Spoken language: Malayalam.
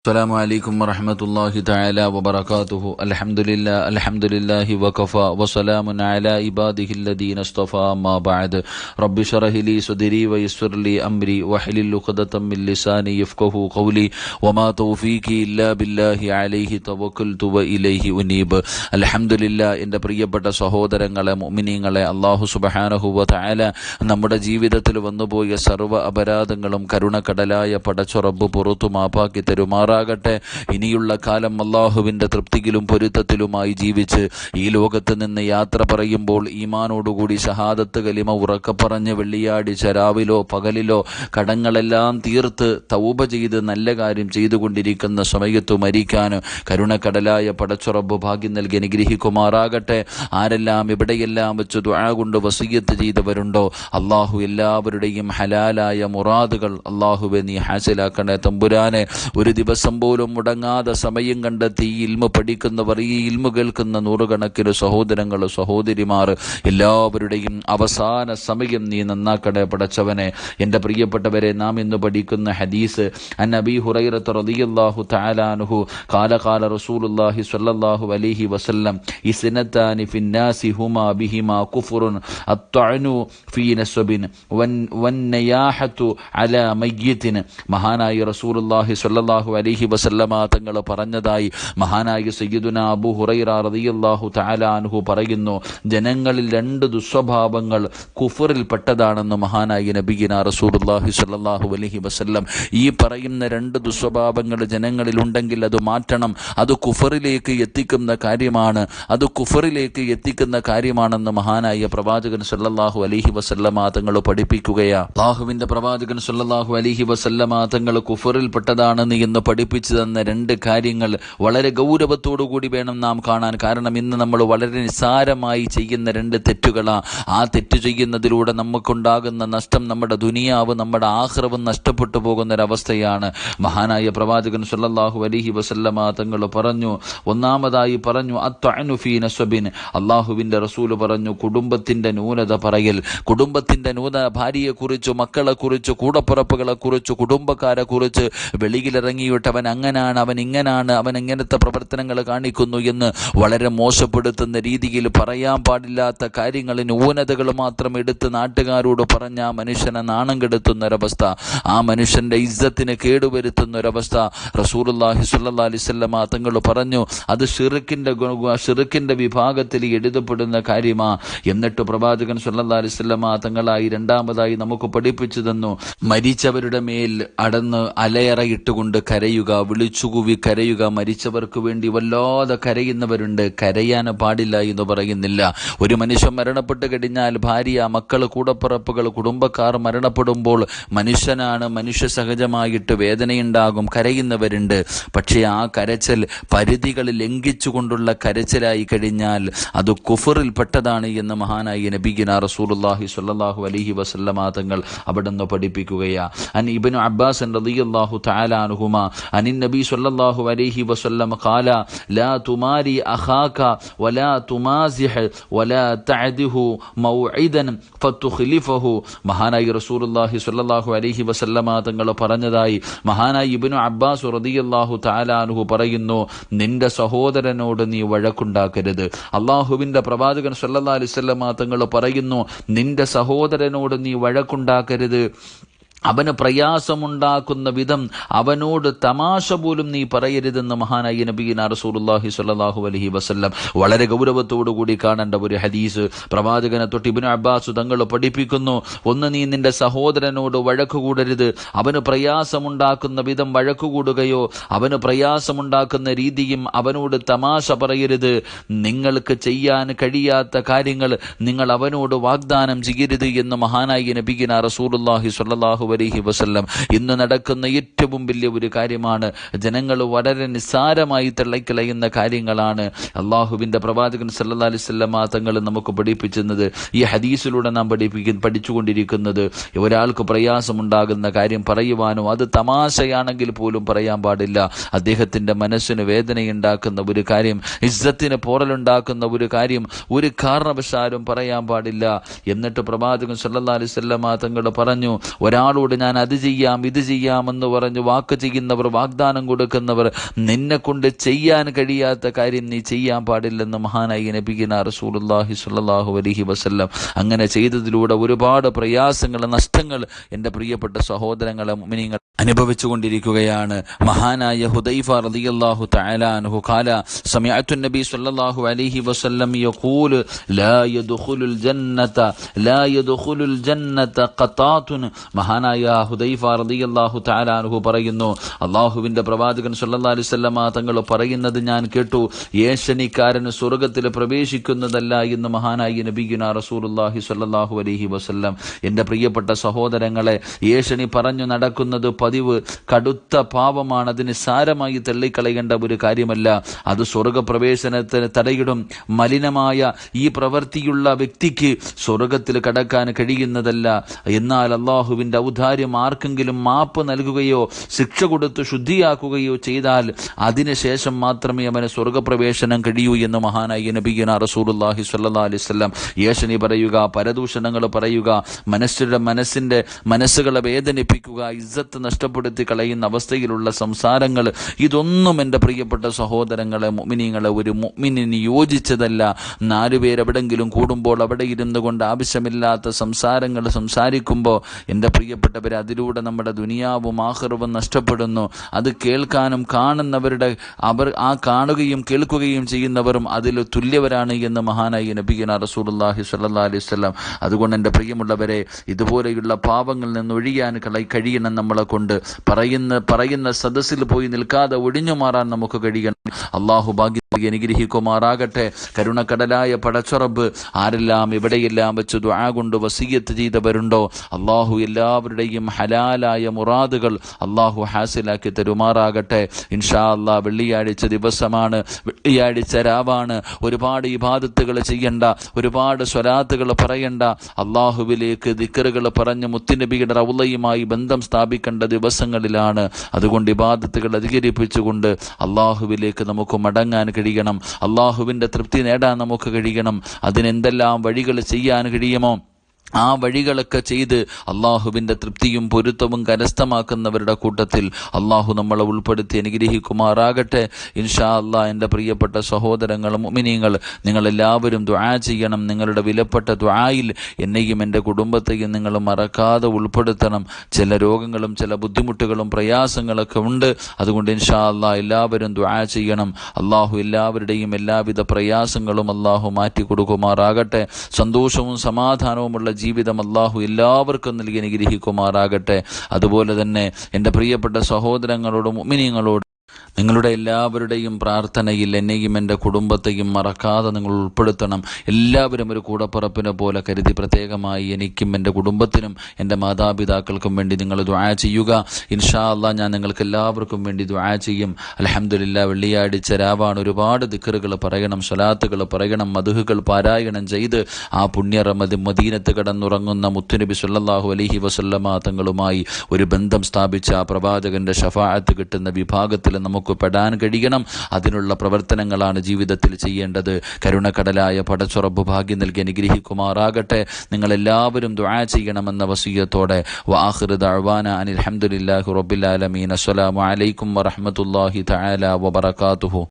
السلام عليكم ورحمة الله تعالى وبركاته الحمد لله الحمد لله وكفى وسلام على عباده الذين اصطفى ما بعد رب اشرح لي صدري ويسر لي أمري واحلل عقدة من لساني يفقه قولي وما توفيقي إلا بالله عليه توكلت وإليه أنيب الحمد لله എൻ്റെ പ്രിയപ്പെട്ട സഹോദരങ്ങളെ മുഅ്മിനീങ്ങളെ അല്ലാഹു സുബ്ഹാനഹു വ തആല നമ്മുടെ ജീവിതത്തിൽ വന്നുപോയ സർവ്വ അപരാധങ്ങളും കരുണക്കടലായ പടച്ച റബ്ബ് പുറത്തു മാപ്പാക്കി തരുമാറാകട്ടെ ഇനിയുള്ള കാലം അള്ളാഹുവിന്റെ തൃപ്തിയിലും പൊരുത്തത്തിലുമായി ജീവിച്ച് ഈ ലോകത്ത് നിന്ന് യാത്ര പറയുമ്പോൾ ഈമാനോടുകൂടി ഷഹാദത്ത് കലിമ ഉറക്കെ പറഞ്ഞ് വെള്ളിയാഴ്ച രാവിലോ പകലിലോ കടങ്ങളെല്ലാം തീർത്ത് തൗബ ചെയ്ത് നല്ല കാര്യം ചെയ്തുകൊണ്ടിരിക്കുന്ന സമയത്തു മരിക്കാൻ കരുണക്കടലായ പടച്ചുറബ് ഭാഗ്യം നൽകി അനുഗ്രഹിക്കുമാറാകട്ടെ. ആരെല്ലാം എവിടെയെല്ലാം വെച്ച് ദുആ കൊണ്ട് വസീയത്ത് ചെയ്തവരുണ്ടോ? അള്ളാഹു എല്ലാവരുടെയും ഹലാലായ മുറാദുകൾ അള്ളാഹുവെ നീ ഹാസിലാക്കണേ തമ്പുരാനെ. ഒരു ദിവസം പോലും മുടങ്ങാതെ സമയം കണ്ടെത്തി ഈ ഇൽമ പഠിക്കുന്നവർ ഈ ഇൽമ കേൾക്കുന്ന നൂറുകണക്കിന് സഹോദരങ്ങൾ സഹോദരിമാർ എല്ലാവരുടെയും അവസാന സമയം നീ നന്നാക്കടെ പടച്ചവനെ. എന്റെ പ്രിയപ്പെട്ടവരെ നാം ഇന്ന് പഠിക്കുന്ന ഹദീസ് അൻ അബി ഹുറൈറത്ത് റളിയല്ലാഹു താലാനുഹു ഖാല റസൂലുള്ളാഹി സ്വല്ലല്ലാഹു അലൈഹി വസല്ലം ഇസ്നത്താനി ഫിന്നാസി ഹുമാ ബിഹിമാ കുഫ്റുൻ അത്തഅനു ഫീ നസ്ബിൻ വൻ വന്നയാഹത്തു അലാ മയ്യിതിൻ മഹാനായ റസൂലുള്ളാഹി സ്വല്ലല്ലാഹു അലൈഹി വസല്ലമ തങ്ങൾ പറഞ്ഞതായി മഹാനായ സയ്യിദുന അബു ഹുറൈറ റളിയല്ലാഹു തആല അൻഹു പറയുന്നു ജനങ്ങളിൽ രണ്ട് ദുസ്വഭാവങ്ങൾ കുഫറിൽ പെട്ടതാണെന്ന് മഹാനായ നബിയിന റസൂലുള്ളാഹി സ്വല്ലല്ലാഹു അലൈഹി വസല്ലം ഈ പറയുന്ന രണ്ട് ദുസ്വഭാവങ്ങൾ ജനങ്ങളിൽ ഉണ്ടെങ്കിൽ അത് മാറ്റണം. അത് കുഫറിലേക്ക് എത്തിക്കുന്ന കാര്യമാണ്. അത് കുഫറിലേക്ക് എത്തിക്കുന്ന കാര്യമാണെന്ന് മഹാനായ പ്രവാചകൻ സല്ലല്ലാഹു അലൈഹി വസല്ലമ തങ്ങൾ പഠിപ്പിക്കുകയാ. അള്ളാഹുവിന്റെ പ്രവാചകൻ സല്ലല്ലാഹു അലൈഹി വസല്ലമ തങ്ങൾ കുഫറിൽപ്പെട്ടതാണെന്ന് എന്ന് പഠിപ്പിച്ചു തന്ന രണ്ട് കാര്യങ്ങൾ വളരെ ഗൗരവത്തോടു കൂടി വേണം നാം കാണാൻ. കാരണം ഇന്ന് നമ്മൾ വളരെ നിസ്സാരമായി ചെയ്യുന്ന രണ്ട് തെറ്റുകളാണ് ആ തെറ്റ് ചെയ്യുന്നതിലൂടെ നമുക്കുണ്ടാകുന്ന നഷ്ടം നമ്മുടെ ദുനിയാവ് നമ്മുടെ ആഹ്രവും നഷ്ടപ്പെട്ടു പോകുന്ന ഒരവസ്ഥയാണ് മഹാനായ പ്രവാചകൻ സല്ലാഹു അലൈഹി വസല്ലമ തങ്ങൾ പറഞ്ഞു ഒന്നാമതായി പറഞ്ഞു അള്ളാഹുവിന്റെ റസൂൽ പറഞ്ഞു കുടുംബത്തിന്റെ ന്യൂനത പറയൽ. കുടുംബത്തിന്റെ ന്യൂന ഭാര്യയെക്കുറിച്ച് മക്കളെക്കുറിച്ച് കൂടപ്പുറപ്പുകളെക്കുറിച്ച് കുടുംബക്കാരെക്കുറിച്ച് കുടുംബക്കാരെ കുറിച്ച് വെളിയിലിറങ്ങിയിട്ട് അവൻ അങ്ങനാണ് അവൻ ഇങ്ങനാണ് അവൻ എങ്ങനത്തെ പ്രവർത്തനങ്ങൾ കാണിക്കുന്നു എന്ന് വളരെ മോശപ്പെടുത്തുന്ന രീതിയിൽ പറയാൻ പാടില്ലാത്ത കാര്യങ്ങൾ ന്യൂനതകൾ മാത്രം എടുത്ത് നാട്ടുകാരോട് പറഞ്ഞ ആ മനുഷ്യനെ നാണം കെടുത്തുന്ന ഒരവസ്ഥ ആ മനുഷ്യന്റെ ഇജ്ജത്തിന് കേടുവരുത്തുന്ന ഒരവസ്ഥ റസൂലുള്ളാഹി സ്വല്ലല്ലാഹി അലൈഹി വസല്ലമ തങ്ങൾ പറഞ്ഞു. അത് ഷിറുക്കിന്റെ ഷിറുക്കിന്റെ വിഭാഗത്തിൽ എഴുതപ്പെടുന്ന കാര്യമാ. എന്നിട്ട് പ്രവാചകൻ സുല്ലാ അലൈഹി വസല്ലമ തങ്ങളായി രണ്ടാമതായി നമുക്ക് പഠിപ്പിച്ചു തന്നു. മരിച്ചവരുടെ മേൽ അടന്ന് അലയറയിട്ടുകൊണ്ട് കരയുക വിളിച്ചുകൂവി കരയുക മരിച്ചവർക്ക് വേണ്ടി വല്ലാതെ കരയുന്നവരുണ്ട്. കരയാൻ പാടില്ല എന്ന് പറയുന്നില്ല. ഒരു മനുഷ്യൻ മരണപ്പെട്ട് കഴിഞ്ഞാൽ ഭാര്യ മക്കൾ കൂടപ്പിറപ്പുകൾ കുടുംബക്കാർ മരണപ്പെടുമ്പോൾ മനുഷ്യനാണ് മനുഷ്യ സഹജമായിട്ട് വേദനയുണ്ടാകും കരയുന്നവരുണ്ട്. പക്ഷേ ആ കരച്ചൽ പരിധികൾ ലംഘിച്ചുകൊണ്ടുള്ള കരച്ചിലായി കഴിഞ്ഞാൽ അത് കുഫറിൽ പെട്ടതാണ് എന്ന് മഹാനായി നബിഗിന റസൂലുള്ളാഹി സ്വല്ലല്ലാഹു അലഹി വസല്ലമ അവിടെ നിന്ന് പഠിപ്പിക്കുകയാ. അൻ അബ്ബാസ് റളിയല്ലാഹു തആല അനിൻ നബി സ്വല്ലല്ലാഹു അലൈഹി വസല്ലം ഖാല ലാ തുമാരി അഖാക വലാ തുമാസിഹ് വലാ തഅദിഹു മൗഇദൻ ഫതുഖ്ലിഫഹു മഹാനായി റസൂലുള്ളാഹി സ്വല്ലല്ലാഹു അലൈഹി വസല്ലമ തങ്ങൾ പറഞ്ഞതായി മഹാനായി ഇബ്നു അബ്ബാസ് റളിയല്ലാഹു തആല അൻഹു പറയുന്നു നിന്റെ സഹോദരനോട് നീ വഴക്കുണ്ടാക്കരുത്. അള്ളാഹുവിന്റെ പ്രവാചകൻ സല്ലല്ലാഹു അലൈഹി വസല്ലമ തങ്ങൾ പറയുന്നു നിന്റെ സഹോദരനോട് നീ വഴക്കുണ്ടാക്കരുത്. അവന് പ്രയാസമുണ്ടാക്കുന്ന വിധം അവനോട് തമാശ പോലും നീ പറയരുതെന്ന് മഹാനായി നബീന റസൂലുള്ളാഹി സ്വല്ലല്ലാഹു അലഹി വസല്ലം വളരെ കൂടി കാണേണ്ട ഒരു ഹദീസ് പ്രവാചകനെ തൊട്ട് ഇബ്നു അബ്ബാസ് തങ്ങൾ പഠിപ്പിക്കുന്നു. ഒന്ന് നീ നിന്റെ സഹോദരനോട് വഴക്കുകൂടരുത്. അവന് പ്രയാസമുണ്ടാക്കുന്ന വിധം വഴക്കുകൂടുകയോ അവന് പ്രയാസമുണ്ടാക്കുന്ന രീതിയും അവനോട് തമാശ പറയരുത്. നിങ്ങൾക്ക് ചെയ്യാൻ കഴിയാത്ത കാര്യങ്ങൾ നിങ്ങൾ അവനോട് വാഗ്ദാനം ചെയ്യരുത് എന്ന് മഹാനായി നബിഗിന റസൂലുള്ളാഹി സ്വല്ലല്ലാഹു അലൈഹി വസല്ലം. ഇന്ന് നടക്കുന്ന ഏറ്റവും വലിയ ഒരു കാര്യമാണ് ജനങ്ങൾ വളരെ നിസ്സാരമായി തള്ളിക്കളയുന്ന കാര്യങ്ങളാണ്. അള്ളാഹുവിന്റെ പ്രവാചകൻ സല്ലാ അലൈഹി വസല്ലം തങ്ങൾ നമുക്ക് പഠിപ്പിച്ചത് ഈ ഹദീസിലൂടെ നാം പഠിപ്പിക്കും പഠിച്ചുകൊണ്ടിരിക്കുന്നത്. ഒരാൾക്ക് പ്രയാസമുണ്ടാകുന്ന കാര്യം പറയുവാനോ അത് തമാശയാണെങ്കിൽ പോലും പറയാൻ പാടില്ല. അദ്ദേഹത്തിന്റെ മനസ്സിന് വേദനയുണ്ടാക്കുന്ന ഒരു കാര്യം ഇസ്സത്തിന് പോറലുണ്ടാക്കുന്ന ഒരു കാര്യം ഒരു കാരണവശാലും പറയാൻ പാടില്ല. എന്നിട്ട് പ്രവാചകൻ സല്ലാ അലൈഹി വസല്ലം തങ്ങൾ പറഞ്ഞു ഒരാളോട് നിങ്ങളോട് ഞാൻ അത് ചെയ്യാം ഇത് ചെയ്യാം എന്ന് പറഞ്ഞ് വാക്ക് ചെയ്യുന്നവർ വാഗ്ദാനം കൊടുക്കുന്നവർ നിന്നെ കൊണ്ട് ചെയ്യാൻ കഴിയാത്ത കാര്യം നീ ചെയ്യാൻ പാടില്ലെന്ന് മഹാനായി നബിഗിന റസൂലുല്ലാഹി സ്വല്ലല്ലാഹു അലൈഹി വസല്ലം അങ്ങനെ ചെയ്തതിലൂടെ ഒരുപാട് പ്രയാസങ്ങൾ നഷ്ടങ്ങൾ എന്റെ പ്രിയപ്പെട്ട സഹോദരങ്ങളെ മുഅ്മിനീങ്ങൾ അനുഭവിച്ചുകൊണ്ടിരിക്കുകയാണ്. മഹാനായ ഹുദൈഫ റളിയല്ലാഹു തആല അൻഹു ഖാല സമിഅതു നബി സ്വല്ലല്ലാഹു അലൈഹി വസല്ലം യഖൂൽ ലാ യദ്ഖുലുൽ ജന്നത ലാ യദ്ഖുലുൽ ജന്നത ഖതാതുൻ മഹാനായ ഹുദൈഫ റളിയല്ലാഹു തആല അൻഹു പറയുന്നു അല്ലാഹുവിന്റെ പ്രവാചകൻ സല്ലല്ലാഹു അലൈഹി വസല്ലമ തങ്ങൾ പറയുന്നത് ഞാൻ കേട്ടു. ഏഷണിക്കാരൻ സ്വർഗത്തിൽ പ്രവേശിക്കുന്നതല്ല എന്ന് മഹാനായ നബിയുന റസൂലുള്ളാഹി സ്വല്ലല്ലാഹു അലൈഹി വസല്ലം. എന്റെ പ്രിയപ്പെട്ട സഹോദരങ്ങളെ ഏഷണി പറഞ്ഞു നടക്കുന്നത് പതിവ്. കടുത്ത പാപമാണ്. അതിന് സാരമായി തള്ളിക്കളയേണ്ട ഒരു കാര്യമല്ല. അത് സ്വർഗപ്രവേശനത്തിന് തടയിടും. മലിനമായ ഈ പ്രവൃത്തിയുള്ള വ്യക്തിക്ക് സ്വർഗത്തിൽ കടക്കാൻ കഴിയുന്നതല്ല. എന്നാൽ അള്ളാഹുവിന്റെ ഔദാര്യം ആർക്കെങ്കിലും മാപ്പ് നൽകുകയോ ശിക്ഷ കൊടുത്ത് ശുദ്ധിയാക്കുകയോ ചെയ്താൽ അതിനുശേഷം മാത്രമേ അവന് സ്വർഗപ്രവേശനം കഴിയൂ എന്ന് മഹാനായ നബിയന റസൂലുള്ളാഹി സ്വല്ലല്ലാഹി അലൈഹി വസല്ലം യേശനി പറയുക പരദൂഷണങ്ങൾ പറയുക മനസ്സിന്റെ മനസ്സിന്റെ മനസ്സുകളെ വേദനിപ്പിക്കുക ഇജ്ജത്ത് നഷ്ടപ്പെടുത്തി കളയുന്ന അവസ്ഥയിലുള്ള സംസാരങ്ങൾ. ഇതൊന്നും എന്റെ പ്രിയപ്പെട്ട സഹോദരങ്ങളെ മുഅ്മിനീങ്ങളെ ഒരു മുമിനിന് യോജിച്ചതല്ല. നാലുപേരെവിടെങ്കിലും കൂടുമ്പോൾ അവിടെ ഇരുന്നു കൊണ്ട് ആവശ്യമില്ലാത്ത സംസാരങ്ങൾ സംസാരിക്കുമ്പോൾ എന്റെ പ്രിയപ്പെട്ടവർ അതിലൂടെ നമ്മുടെ ദുനിയാവും ആഹ്റവും നഷ്ടപ്പെടുന്നു. അത് കേൾക്കാനും കാണുന്നവരുടെ അവർ ആ കാണുകയും കേൾക്കുകയും ചെയ്യുന്നവരും അതിൽ തുല്യവരാണ് എന്ന് മഹാനായി നബിഗന റസൂലുള്ളാഹി സ്വല്ലല്ലാഹി അലൈഹി വസല്ലം. അതുകൊണ്ട് എന്റെ പ്രിയമുള്ളവരെ ഇതുപോലെയുള്ള പാപങ്ങളിൽ നിന്ന് ഒഴിയാൻ കളി കഴിയണം നമ്മളെ കൊണ്ട്. പറയുന്ന പറയുന്ന സദസ്സിൽ പോയി നിൽക്കാതെ ഒഴിഞ്ഞു മാറാൻ നമുക്ക് കഴിയണം. അള്ളാഹു ഭാഗ്യ അനുഗ്രഹിക്കുമാറാകട്ടെ. കരുണക്കടലായ പടച്ചുറബ് ആരെല്ലാം എവിടെയെല്ലാം വെച്ച് ദുആ കൊണ്ട് വസീയത്ത് ചെയ്തവരുണ്ടോ അള്ളാഹു എല്ലാവരുടെയും ഹലാലായ മുറാദുകൾ അള്ളാഹു ഹാസിലാക്കി തരുമാറാകട്ടെ. ഇൻഷാ അല്ലാ വെള്ളിയാഴ്ച ദിവസമാണ് വെള്ളിയാഴ്ച രാവാണ്. ഒരുപാട് ഇബാദത്തുകൾ ചെയ്യണ്ട ഒരുപാട് സ്വലാത്തുകൾ പറയണ്ട. അള്ളാഹുവിലേക്ക് ദിക്കറുകൾ പറഞ്ഞ് മുത്തുനബിയുടെ റൗലയുമായി ബന്ധം സ്ഥാപിക്കേണ്ട ദിവസങ്ങളിലാണ്. അതുകൊണ്ട് ഇബാദത്തുകൾ അധികരിപ്പിച്ചുകൊണ്ട് അള്ളാഹുവിലേക്ക് നമുക്ക് മടങ്ങാൻ കഴിയണം. അള്ളാഹുവിന്റെ തൃപ്തി നേടാൻ നമുക്ക് കഴിയണം. അതിനെന്തെല്ലാം വഴികൾ ചെയ്യാൻ കഴിയുമോ? ആ വഴികളൊക്കെ ചെയ്ത് അള്ളാഹുവിന്റെ തൃപ്തിയും പൊരുത്തവും കരസ്ഥമാക്കുന്നവരുടെ കൂട്ടത്തിൽ അള്ളാഹു നമ്മളെ ഉൾപ്പെടുത്തി അനുഗ്രഹിക്കുമാറാകട്ടെ. ഇൻഷാ അള്ളാഹ് എന്റെ പ്രിയപ്പെട്ട സഹോദരങ്ങളും ഉമിനിയങ്ങൾ നിങ്ങളെല്ലാവരും ദ്വാ ചെയ്യണം. നിങ്ങളുടെ വിലപ്പെട്ട ദ്വായിൽ എന്നെയും എന്റെ കുടുംബത്തെയും നിങ്ങൾ മറക്കാതെ ഉൾപ്പെടുത്തണം. ചില രോഗങ്ങളും ചില ബുദ്ധിമുട്ടുകളും പ്രയാസങ്ങളൊക്കെ ഉണ്ട്. അതുകൊണ്ട് ഇൻഷാ അള്ളാഹ് എല്ലാവരും ദ്വാ ചെയ്യണം. അള്ളാഹു എല്ലാവരുടെയും എല്ലാവിധ പ്രയാസങ്ങളും അള്ളാഹു മാറ്റി കൊടുക്കുമാറാകട്ടെ സന്തോഷവും സമാധാനവുമുള്ള ജീവിതം അള്ളാഹു എല്ലാവർക്കും നൽകി അനുഗ്രഹിക്കുമാറാകട്ടെ. അതുപോലെ തന്നെ എന്റെ പ്രിയപ്പെട്ട സഹോദരങ്ങളോടും ഉമിനിയങ്ങളോടും നിങ്ങളുടെ എല്ലാവരുടെയും പ്രാർത്ഥനയിൽ എന്നെയും എന്റെ കുടുംബത്തെയും മറക്കാതെ നിങ്ങൾ ഉൾപ്പെടുത്തണം. എല്ലാവരും ഒരു കൂടപ്പുറപ്പിനെ പോലെ കരുതി പ്രത്യേകമായി എനിക്കും എന്റെ കുടുംബത്തിനും എന്റെ മാതാപിതാക്കൾക്കും വേണ്ടി നിങ്ങൾ ദ്വാ ചെയ്യുക. ഇൻഷാ അല്ല ഞാൻ നിങ്ങൾക്ക് എല്ലാവർക്കും വേണ്ടി ദ്വാ ചെയ്യും. അലഹമില്ല വെള്ളിയാഴ്ച രാവാണ് ഒരുപാട് ദിക്കറുകൾ പറയണം സ്വലാത്തുകൾ പറയണം മധുഹുകൾ പാരായണം ചെയ്ത് ആ പുണ്യറമതി മദീനത്ത് കടന്നുറങ്ങുന്ന മുത്തുനബി സല്ലാഹു അലഹി വസല്ലമ തങ്ങളുമായി ഒരു ബന്ധം സ്ഥാപിച്ച ആ പ്രവാചകന്റെ ഷഫായത്ത് കിട്ടുന്ന വിഭാഗത്തിൽ നമുക്ക് പെടാൻ കഴിയണം. അതിനുള്ള പ്രവർത്തനങ്ങളാണ് ജീവിതത്തിൽ ചെയ്യേണ്ടത്. കരുണക്കടലായ പടച്ചുറബ് ഭാഗ്യം നൽകി അനുഗ്രഹിക്കുമാറാകട്ടെ. നിങ്ങളെല്ലാവരും ദുആ ചെയ്യണമെന്ന വസീയത്തോടെ. വാഹിർ ദഅ്വാന അനിൽ ഹംദുലില്ലാഹി റബ്ബിൽ ആലമീൻ. അസ്സലാമു അലൈക്കും വറഹ്മത്തുള്ളാഹി തആല വബറകാതുഹു.